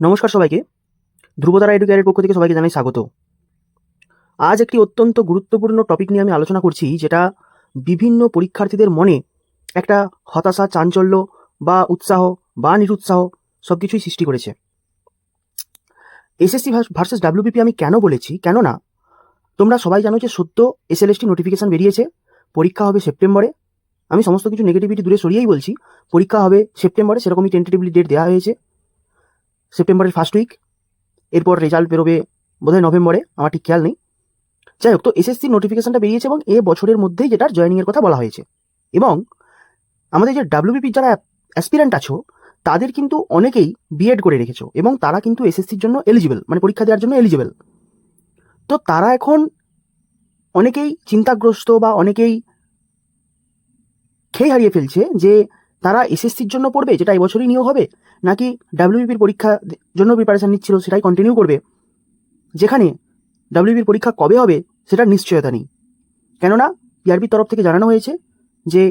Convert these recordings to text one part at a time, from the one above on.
নমস্কার সবাইকে। ধ্রুবতারা এডুকেয়ারের পক্ষ থেকে সবাইকে জানাই স্বাগত। আজ একটি অত্যন্ত গুরুত্বপূর্ণ টপিক নিয়ে আমি আলোচনা করছি, যেটা বিভিন্ন পরীক্ষার্থীদের মনে একটা হতাশা, চাঞ্চল্য বা উৎসাহ বা নিরুৎসাহ সব কিছুই সৃষ্টি করেছে। এসএসসি ভার্সেস ডাব্লিউবিপি আমি কেন বলেছি? কেননা, তোমরা সবাই জানো যে সদ্য এসএলএসটি নোটিফিকেশন বেরিয়েছে, পরীক্ষা হবে সেপ্টেম্বরে। আমি সমস্ত কিছু নেগেটিভিটি দূরে সরিয়েই বলছি, পরীক্ষা হবে সেপ্টেম্বরে, সেরকমই টেন্টেটিভলি ডেট দেওয়া হয়েছে। সেপ্টেম্বরের ফার্স্ট উইক এরপর রেজাল্ট বেরোবে বোধহয় নভেম্বরে আমার ঠিক খেয়াল নেই। যাই হোক তো এসএসসি নোটিফিকেশনটা বেরিয়েছে এবং এ বছরের মধ্যেই যেটার জয়েনিংয়ের কথা বলা হয়েছে। এবং আমাদের যে ডাব্লিউবিপির যারা অ্যাসপিরেন্ট আছো, তাদের কিন্তু অনেকেই বিএড করে রেখেছো এবং তারা কিন্তু এসএসসির জন্য এলিজিবল মানে পরীক্ষা দেওয়ার জন্য এলিজিবল তো তারা এখন অনেকেই চিন্তাগ্রস্ত বা অনেকেই খেয়ে হারিয়ে ফেলছে যে তারা এসএসসির জন্য পড়বে, যেটা এবছরই নিয়োগ হবে? নাকি ডাব্লিউবিপির পরীক্ষা জন্য প্রিপারেশন নিচ্ছিল, সেটাই কন্টিনিউ করবে? যেখানে ডাব্লিউবির পরীক্ষা কবে হবে, সেটার নিশ্চয়তা নেই। কেননা পিআরবির তরফ থেকে জানানো হয়েছে যে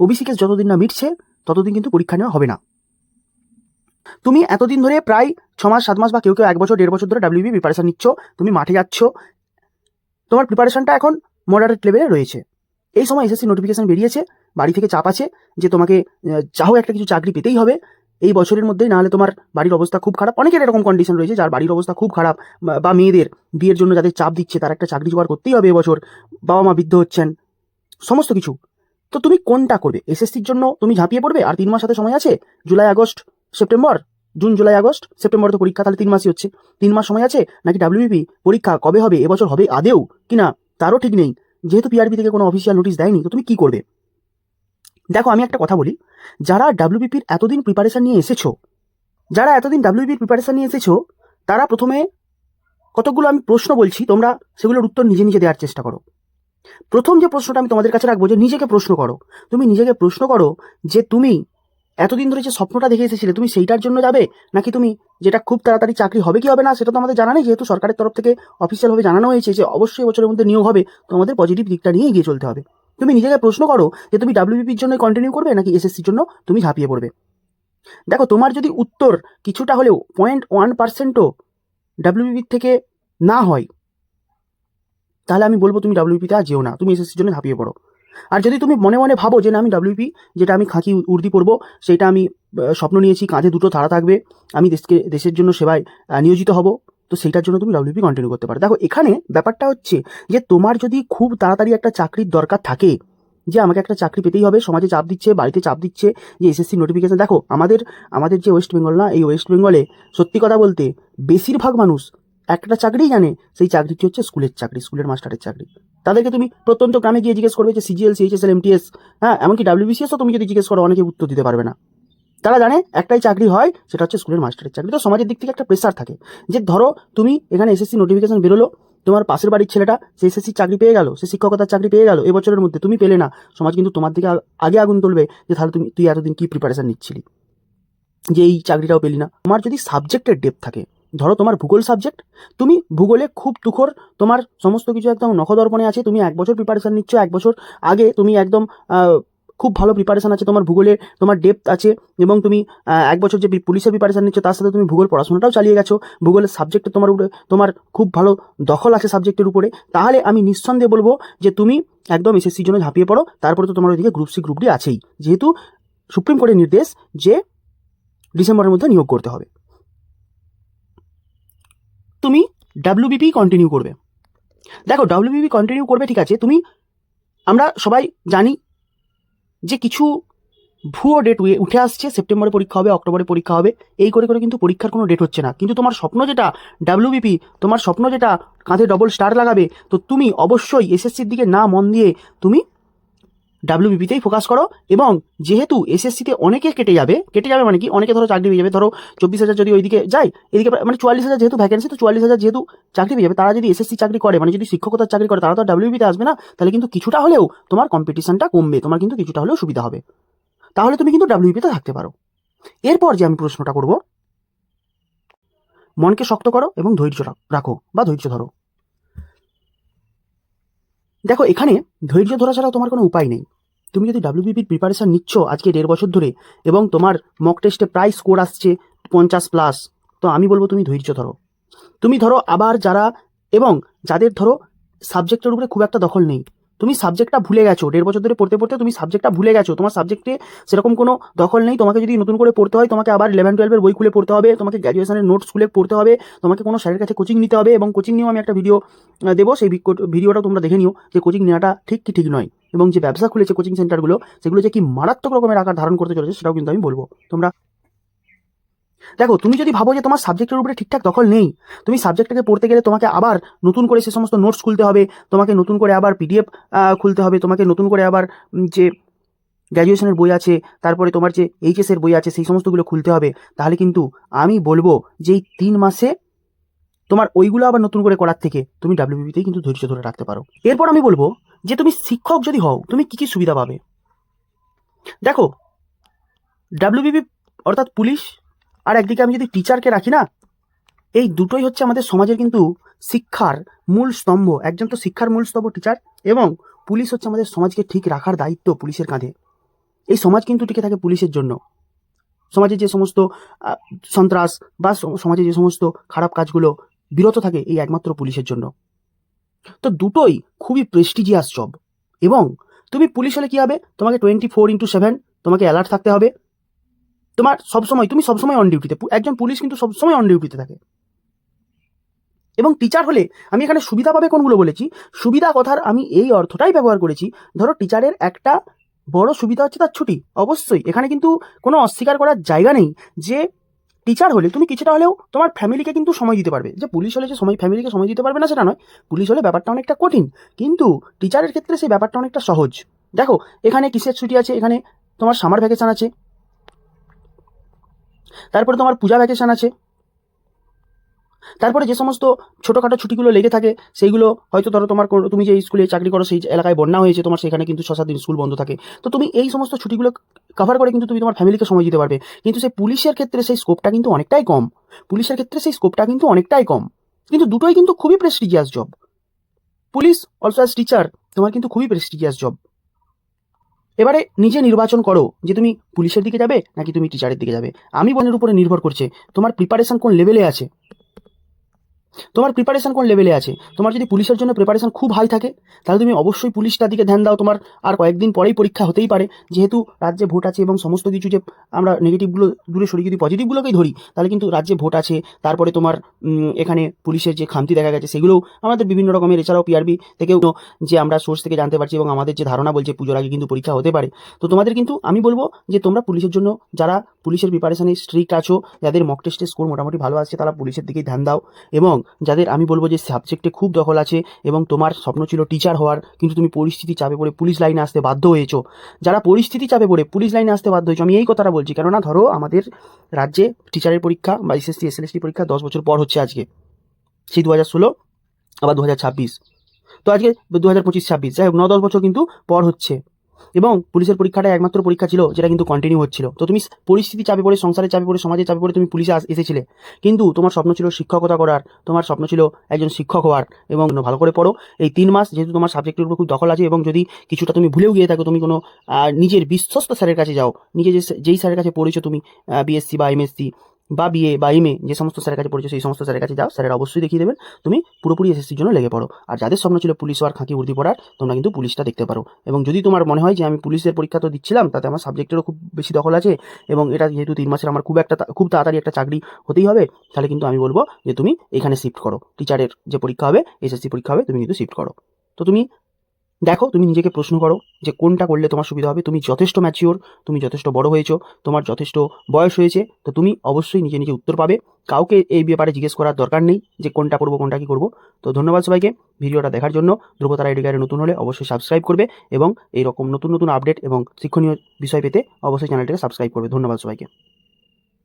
ওবিসি কেস যতদিন না মিটছে, ততদিন কিন্তু পরীক্ষা নেওয়া হবে না। তুমি এতদিন ধরে প্রায় ছ মাস, সাত মাস বা কেউ কেউ এক বছর, দেড় বছর ধরে ডাব্লিউবি প্রিপারেশান নিচ্ছ, তুমি মাঠে যাচ্ছ, তোমার প্রিপারেশানটা এখন মডারেট লেভেলে রয়েছে। এই সময় এসএসসি নোটিফিকেশান বেরিয়েছে, বাড়ি থেকে চাপ আছে যে তোমাকে হোক একটা কিছু চাকরি পেতেই হবে। এই বছরের মধ্যেই নাহলে তোমার বাড়ির অবস্থা খুব খারাপ। অনেকের এরকম কন্ডিশন রয়েছে যার বাড়ির অবস্থা খুব খারাপ, বা- বা মেয়েদের বিয়ের জন্য যাদের চাপ দিচ্ছে তার একটা চাকরি জোগাড় করতেই হবে এবছর, বাবা মা বৃদ্ধ হচ্ছেন, সমস্ত কিছু। তো তুমি কোনটা করবে? এসএসসির জন্য তুমি ঝাঁপিয়ে পড়বে? আর তিন মাস হাতে সময় আছে? July, August, September? June, July, August? September তো পরীক্ষা, তাহলে তিন মাসই হচ্ছে। তিন মাস সময় আছে? নাকি ডাব্লিউবিপি পরীক্ষা কবে হবে? এবছর হবে আদেও? কিনা? তারও ঠিক নেই। যেহেতু পিআরবি থেকে কোনো অফিসিয়াল নোটিশ দেয়নি, তো তুমি কি করবে? দেখো, আমি একটা কথা বলি। যারা ডাব্লিউবিপির এতদিন প্রিপারেশন নিয়ে এসেছ, যারা এতদিন ডাব্লিউবিপির প্রিপারেশন নিয়ে এসেছ, তারা প্রথমে কতগুলো আমি প্রশ্ন বলছি, তোমরা সেগুলোর উত্তর নিজে নিজে দেওয়ার চেষ্টা করো। প্রথম যে প্রশ্নটা আমি তোমাদের কাছে রাখব, যে নিজেকে প্রশ্ন করো। তুমি নিজেকে প্রশ্ন করো যে তুমি এতদিন ধরে যে স্বপ্নটা দেখে এসেছিলে, তুমি সেইটার জন্য যাবে? নাকি তুমি যেটা খুব তাড়াতাড়ি চাকরি হবে কি হবে না, সেটা তো আমাদের জানা নেই, যেহেতু সরকারের তরফ থেকে অফিসিয়ালভাবে জানানো হয়েছে যে অবশ্যই বছরের মধ্যে নিয়োগ হবে তো আমাদের পজিটিভ দিকটা নিয়ে এগিয়ে চলতে হবে। তুমি নিজেকে প্রশ্ন করো যে তুমি ডাব্লিউবিপির জন্য কন্টিনিউ করবে, নাকি এসএসসির জন্য তুমি ঝাঁপিয়ে পড়বে? দেখো, তোমার যদি উত্তর কিছুটা হলেও পয়েন্ট ওয়ান পার্সেন্টও ডাব্লিউবিপির থেকে না হয়, তাহলে আমি বলব তুমি ডাব্লিউপিতে আর যেও না, তুমি এসএসসির জন্য ঝাঁপিয়ে পড়ো। আর যদি তুমি মনে মনে ভাবো যে না, আমি ডাব্লিউপি যেটা আমি খাঁকি উর্দি পড়ব সেটা আমি স্বপ্ন নিয়েছি, কাঁধে দুটো তারা থাকবে, আমি দেশকে, দেশের জন্য সেবায় নিয়োজিত হব, তো সেইটার জন্য তুমি ডাব্লিউপি কন্টিনিউ করতে পারো। দেখো, এখানে ব্যাপারটা হচ্ছে যে তোমার যদি খুব তাড়াতাড়ি একটা চাকরির দরকার থাকে, যে আমাকে একটা চাকরি পেতেই হবে, সমাজে চাপ দিচ্ছে, বাড়িতে চাপ দিচ্ছে, যে এসএসসি নোটিফিকেশন দেখো, আমাদের আমাদের যে ওয়েস্ট বেঙ্গল না, এই ওয়েস্ট বেঙ্গলে সত্যি কথা বলতে, বেশিরভাগ মানুষ একটা চাকরিই জানে, সেই চাকরিটি হচ্ছে স্কুলের চাকরি স্কুলের মাস্টারের চাকরি। তাদেরকে তুমি প্রত্যন্ত গ্রামে গিয়ে জিজ্ঞেস করবে যে সিজিএল সিএইচএসএল এমটিএস হ্যাঁ এমনকি ডাব্লিউবিসিএসও তুমি যদি জিজ্ঞেস করো, অনেকে উত্তর দিতে পারবে না। তারা জানে একটাই চাকরি হয়, সেটা হচ্ছে স্কুলের মাস্টারের চাকরি। তো সমাজের দিক থেকে একটা প্রেশার থাকে যে ধরো তুমি এখানে এসএসসি নোটিফিকেশন বেরোলো, তোমার পাশের বাড়ির ছেলেটা সে এসএসসি চাকরি পেয়ে গেল, সে শিক্ষকতার চাকরি পেয়ে গেল, এবছরের মধ্যে তুমি পেলে না। সমাজ কিন্তু তোমার দিকে আগে আগুন তুলবে যে তাহলে তুমি তুই এতদিন কী প্রিপারেশান নিচ্ছিলি? যে এই চাকরিটাও পেলি না। তোমার যদি সাবজেক্টের ডেপ থাকে ধরো তোমার ভূগোল সাবজেক্ট তুমি ভূগোলে খুব তুখর, তোমার সমস্ত কিছু একদম নখদর্পণে আছে, তুমি এক বছর প্রিপারেশান নিচ্ছ, এক বছর আগে তুমি একদম খুব ভালো প্রিপারেশান আছে, তোমার ভূগোলে তোমার ডেপথ আছে এবং তুমি এক বছর যে পুলিশের প্রিপারেশান নিচ্ছ, তার সাথে তুমি ভূগোল পড়াশোনাটাও চালিয়ে গেছো ভূগোলের সাবজেক্টে তোমার উপরে, তোমার খুব ভালো দখল আছে সাবজেক্টের উপরে, তাহলে আমি নিঃসন্দেহে বলব যে তুমি একদম এসএসসির জন্য ঝাঁপিয়ে পড়ো, তারপরে তো তোমার ওইদিকে গ্রুপ সি গ্রুপ ডি আছেই, যেহেতু সুপ্রিম কোর্টের নির্দেশ যে ডিসেম্বরের মধ্যে নিয়োগ করতে হবে। তুমি ডাব্লিউবিপি কন্টিনিউ করবে। দেখো ডাব্লিউবিপি কন্টিনিউ করবে, ঠিক আছে, তুমি, আমরা সবাই জানি যে কিছু ভুয়ো ডেট উঠে আসছে সেপ্টেম্বরে পরীক্ষা হবে অক্টোবরে পরীক্ষা হবে, এই করে করে কিন্তু পরীক্ষার কোনো ডেট হচ্ছে না। কিন্তু তোমার স্বপ্ন যেটা ডাব্লিউবিপি তোমার স্বপ্ন যেটা, কাঁধে ডবল স্টার লাগাবে, তো তুমি অবশ্যই এসএসসির দিকে না মন দিয়ে তুমি ডাব্লিউবিপিতেই ফোকাস করো এবং যেহেতু এসএসসিতে অনেকে কেটে যাবে কেটে যাবে মানে কি? অনেকে ধরো চাকরি পেয়ে যাবে। ধরো চব্বিশ হাজার যদি ওইদিকে যায়, এদিকে মানে চুয়াল্লিশ হাজার যেহেতু ভ্যাকেন্সি তো চুয়াল্লিশ হাজার যেহেতু চাকরি পেয়ে যাবে, তারা যদি এসএসসি চাকরি করে মানে যদি শিক্ষকতার চাকরি করে, তারা তো ডাব্লিউবিতে আসবে না। তাহলে কিন্তু কিছুটা হলেও তোমার কম্পিটিশনটা কমবে, তোমার কিন্তু কিছুটা হলেও সুবিধা হবে। তাহলে তুমি কিন্তু ডাব্লিউবিতে থাকতে পারো। এরপর যে আমি প্রশ্নটা করব, মনকে শক্ত করো এবং ধৈর্য রাখো বা ধৈর্য ধরো। দেখো, এখানে ধৈর্য ধরা ছাড়া তোমার কোনো উপায় নেই। তুমি যদি ডাব্লিউবিপির প্রিপারেশান নিচ্ছ আজকে দেড় বছর ধরে, এবং তোমার মক টেস্টে প্রায় স্কোর আসছে পঞ্চাশ প্লাস তো আমি বলব তুমি ধৈর্য ধরো। তুমি ধরো আবার যারা, এবং যাদের ধরো সাবজেক্টের উপরে খুব একটা দখল নেই তুমি সাবজেক্টটা ভুলে গেছো, দেড় বছর ধরে পড়তে পড়তে তুমি সাবজেক্টটা ভুলে গেছো, তোমার সাবজেক্টে সেরকম কোনো দখল নেই, তোমাকে যদি নতুন করে পড়তে হয়, তোমাকে আবার ইলেভেন টুয়েলভের বই খুলে পড়তে হবে, তোমাকে গ্র্যাজুয়েশনের নোটস খুলে পড়তে হবে, তোমাকে কোনো স্যারের কাছে কোচিং নিতে হবে এবং কোচিং নিয়েও আমি একটা ভিডিও দেবো, সেই ভিডিওটা তোমরা দেখে নিও যে কোচিং নেওয়াটা ঠিক কি ঠিক নয় এবং যে ব্যবসা খুলেছে কোচিং সেন্টারগুলো সেগুলো যে কি মারাত্মক রকমের আকার ধারণ করতে চলেছে সেটাও কিন্তু আমি বলব। তোমরা দেখো, তুমি যদি ভাবো যে তোমার সাবজেক্টের উপরে ঠিকঠাক দখল নেই, তুমি সাবজেক্টটাকে পড়তে গেলে তোমাকে আবার নতুন করে সে সমস্ত নোটস খুলতে হবে, তোমাকে নতুন করে আবার পিডিএফ খুলতে হবে, তোমাকে নতুন করে আবার যে গ্র্যাজুয়েশনের বই আছে, তারপরে তোমার যে এইচএসের বই আছে, সেই সমস্তগুলো খুলতে হবে, তাহলে কিন্তু আমি বলব যে এই তিন মাসে তোমার ওইগুলো আবার নতুন করে করার থেকে তুমি ডাব্লিউবিতেই কিন্তু ধৈর্য ধরে রাখতে পারো। এরপর আমি বলব যে তুমি শিক্ষক যদি হও, তুমি কি কি সুবিধা পাবে? দেখো ডাব্লিউবিপি অর্থাৎ পুলিশ আর একদিকে আমি যদি টিচারকে রাখি না, এই দুটোই হচ্ছে আমাদের সমাজের কিন্তু শিক্ষার মূল স্তম্ভ। একজন তো শিক্ষার মূল স্তম্ভ টিচার এবং পুলিশ হচ্ছে আমাদের সমাজকে ঠিক রাখার দায়িত্ব পুলিশের কাঁধে। এই সমাজ কিন্তু টিকে থাকে পুলিশের জন্য। সমাজে যে সমস্ত সন্ত্রাস বা সমাজে যে সমস্ত খারাপ কাজগুলো বিরত থাকে, এই একমাত্র পুলিশের জন্য। তো দুটোই খুবই প্রেস্টিজিয়াস জব এবং তুমি পুলিশ হলে কি হবে? তোমাকে টোয়েন্টি ফোর ইন্টু সেভেন তোমাকে অ্যালার্ট থাকতে হবে। তোমার সবসময়, তুমি সবসময় অন ডিউটিতে একজন পুলিশ কিন্তু সবসময় অন ডিউটিতে থাকে। এবং টিচার হলে, আমি এখানে সুবিধা পাবে কোনগুলো বলেছি? সুবিধা কথার আমি এই অর্থটাই ব্যবহার করেছি। ধরো টিচারের একটা বড় সুবিধা হচ্ছে তার ছুটি। অবশ্যই, এখানে কিন্তু কোনো অস্বীকার করার জায়গা নেই যে টিচার হলে তুমি কিছুটা হলেও তোমার ফ্যামিলিকে কিন্তু সময় দিতে পারবে। যে পুলিশ হলে যে সময় ফ্যামিলিকে সময় দিতে পারবে না, সেটা নয়। পুলিশ হলে ব্যাপারটা অনেকটা কঠিন। কিন্তু টিচারের ক্ষেত্রে সেই ব্যাপারটা অনেকটা সহজ। দেখো, এখানে কিসের ছুটি আছে? এখানে তোমার সামার ভ্যাকেশন আছে। তারপরে তোমার পূজা ভ্যাকেশন আছে। তারপরে যে সমস্ত ছোটোখাটো ছুটিগুলো লেগে থাকে, সেইগুলো হয়তো ধরো তোমার তুমি যে স্কুলে চাকরি করো, সেই এলাকায় বন্যা হয়েছে, তোমার সেখানে কিন্তু ছ সাত দিন স্কুল বন্ধ থাকে। তো তুমি এই সমস্ত ছুটিগুলো কভার করে কিন্তু তুমি তোমার ফ্যামিলিকে সময় দিতে পারবে। কিন্তু সেই পুলিশের ক্ষেত্রে সেই স্কোপটা কিন্তু অনেকটাই কম। পুলিশের ক্ষেত্রে সেই স্কোপটা কিন্তু অনেকটাই কম। কিন্তু দুটোই কিন্তু খুবই prestigious job police also as teacher তোমার কিন্তু খুবই প্রেস্টিজিয়াস জব এবারে নিজে নির্বাচন করো যে তুমি পুলিশের দিকে যাবে নাকি তুমি টিচারের দিকে যাবে। আমি বনের উপরে নির্ভর করছে। তোমার প্রিপারেশন কোন লেভেলে আছে? তোমার প্রিপারেশন কোন লেভেলে আছে? তোমার যদি পুলিশের জন্য প্রিপারেশন খুব হাই থাকে, তাহলে তুমি অবশ্যই পুলিশটার দিকে ধ্যান দাও। তোমার আর কয়েকদিন পরেই পরীক্ষা হতেই পারে। যেহেতু রাজ্যে ভোট আছে এবং সমস্ত কিছু যে আমরা নেগেটিভগুলো দূরে সরিয়ে যদি পজিটিভগুলোকেই ধরি, তাহলে কিন্তু রাজ্যে ভোট আছে। তারপরে তোমার এখানে পুলিশের যে খামতি দেখা গেছে, সেগুলোও আমাদের বিভিন্ন রকমের, এছাড়াও পিআরবি থেকেও যে আমরা সোর্স থেকে জানতে পারছি এবং আমাদের যে ধারণা বলছে, পুজোর আগে কিন্তু পরীক্ষা হতে পারে। তো তোমাদের কিন্তু, আমি বলব যে তোমরা পুলিশের জন্য, যারা পুলিশের প্রিপারেশনে স্ট্রিক্ট আছো, যাদের মক টেস্টের স্কোর মোটামুটি ভালো আছে তারা পুলিশের দিকেই ধ্যান দাও। এবং যাদের আমি বলব যে সাবজেক্টে খুব দখল আছে এবং তোমার স্বপ্ন ছিল টিচার হওয়ার, কিন্তু তুমি পরিস্থিতি চাপে পড়ে পুলিশ লাইনে আসতে বাধ্য হয়েছো। যারা পরিস্থিতি চাপে পড়ে পুলিশ লাইনে আসতে বাধ্য হয়েছো, আমি এই কথাটা বলছি, কেননা ধরো আমাদের রাজ্যে টিচারের পরীক্ষা বা এসএসসি এসএলএসটি পরীক্ষা দশ বছর পর হচ্ছে আজকে। সেই দু হাজার ষোলো, আবার দু হাজার ছাব্বিশ। তো আজকে দু হাজার পঁচিশ, ছাব্বিশ। যাই হোক ন দশ বছর কিন্তু পর হচ্ছে। এবং পুলিশের পরীক্ষাটা একমাত্র পরীক্ষা ছিল, যেটা কিন্তু কন্টিনিউ হচ্ছিল। তো তুমি পরিস্থিতি চাপে পড়ে সংসারের চাপে পড়ে সমাজের চাপে পড়ে তুমি পুলিশে এসেছিলে। কিন্তু তোমার স্বপ্ন ছিল শিক্ষকতা করার, তোমার স্বপ্ন ছিল একজন শিক্ষক হওয়ার এবং ভালো করে পড়ো। এই তিন মাস যেহেতু তোমার সাবজেক্টের উপর খুব দখল আছে এবং যদি কিছুটা তুমি ভুলেও গিয়ে থাকো, তুমি কোনো নিজের বিশ্বস্ত স্যারের কাছে যাও, নিজে যে যেই স্যারের কাছে পড়েছো তুমি বিএসসি বা এমএসসি বা বিএ বা এমএ যে সমস্ত স্যারের কাছে পড়েছো, সেই সমস্ত স্যারের কাছে যাও, স্যারের অবশ্যই দেখিয়ে দেবেন তুমি পুরোপুরি এসএসসির জন্য লেগে পড়ো। আর যাদের স্বপ্ন ছিল পুলিশ হওয়ার খাঁকি উর্দি পড়ার, তোমরা কিন্তু পুলিশটা দেখতে পারো। এবং যদি তোমার মনে হয় যে আমি পুলিশের পরীক্ষা তো দিচ্ছিলাম, তাতে আমার সাবজেক্টেরও খুব বেশি দখল আছে, এবং এটা যেহেতু তিন মাসের আমার খুব একটা খুব তাড়াতাড়ি একটা চাকরি হতেই হবে, তাহলে কিন্তু আমি বলব যে তুমি এখানে শিফট করো। টিচারের যে পরীক্ষা হবে এসএসসি পরীক্ষা হবে, তুমি কিন্তু শিফট করো। তো তুমি দেখো, তুমি নিজেকে প্রশ্ন করো যে কোনটা করলে তোমার সুবিধা হবে। তুমি যথেষ্ট ম্যাচিওর তুমি যথেষ্ট বড় হয়েছো, তোমার যথেষ্ট বয়স হয়েছে, তো তুমি অবশ্যই নিজে নিজে উত্তর পাবে। কাউকে এই ব্যাপারে জিজ্ঞেস করার দরকার নেই যে কোনটা করব, কোনটা কি করব। তো ধন্যবাদ সবাইকে ভিডিওটা দেখার জন্য। ধ্রুবতারা এডিকারে নতুন হলে অবশ্যই সাবস্ক্রাইব করবে এবং এই রকম নতুন নতুন আপডেট এবং শিক্ষণীয় বিষয় পেতে অবশ্যই চ্যানেলটাকে সাবস্ক্রাইব করবে। ধন্যবাদ সবাইকে।